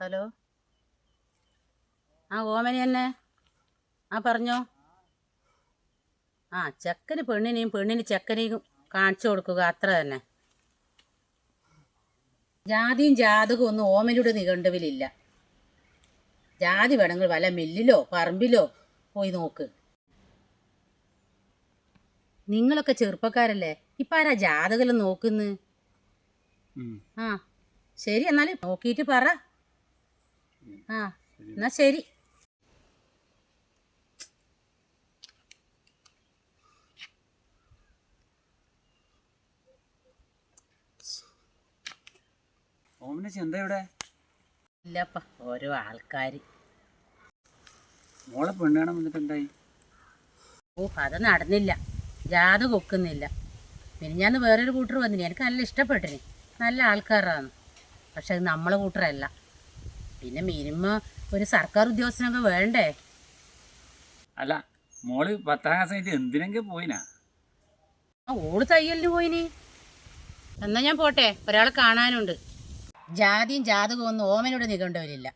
Hello. ആ Omni തന്നെ ആ പറഞ്ഞോ. ആ ചെക്കന് പെണ്ണിനെയും പെണ്ണിന് ചെക്കനെയും കാണിച്ചു കൊടുക്കുക അത്ര തന്നെ. ജാതിയും ജാതകവും ഒന്നും ഓമനിയുടെ നിഘണ്ടുവിലില്ല. ജാതി വേണമെങ്കിൽ വല്ല മില്ലിലോ പറമ്പിലോ പോയി നോക്ക്. നിങ്ങളൊക്കെ ചെറുപ്പക്കാരല്ലേ? ഇപ്പം ആരാ ജാതകം നോക്കുന്നത് ആ ശരി എന്നാൽ നോക്കിയിട്ട് പറ. ആ എന്നാ ശരി. ഓമിന്റെ ചിന്ത ഇവിടെ? ഇല്ലപ്പ ഓരോ ആൾക്കാര്. മോളെ പെണ്ണ് കാണാൻ വന്നിട്ട് എന്തായി? ഓ അത് നടന്നില്ല. ജാത കൊക്കുന്നില്ല പിന്നെ ഞാൻ വേറൊരു കൂട്ടർ വന്നിനി. എനിക്ക് നല്ല ഇഷ്ടപ്പെട്ടിന്. നല്ല ആൾക്കാരാണ്. പക്ഷെ അത് നമ്മളെ കൂട്ടരല്ല പിന്നെ മിനിമം ഒരു സർക്കാർ ഉദ്യോഗസ്ഥനൊക്കെ വേണ്ടേ? അല്ല മോൾ പത്താം ക്ലാസ് കഴിഞ്ഞിട്ട് എന്തിനെങ്കിലും പോയിനാ? ആ ഓട് തയ്യലിന് പോയിനി. എന്നാ ഞാൻ പോട്ടെ ഒരാളെ കാണാനുണ്ട്. ജാതിയും ജാതകവും ഒന്നും ഓമനോട് നികണ്ടവരില്ല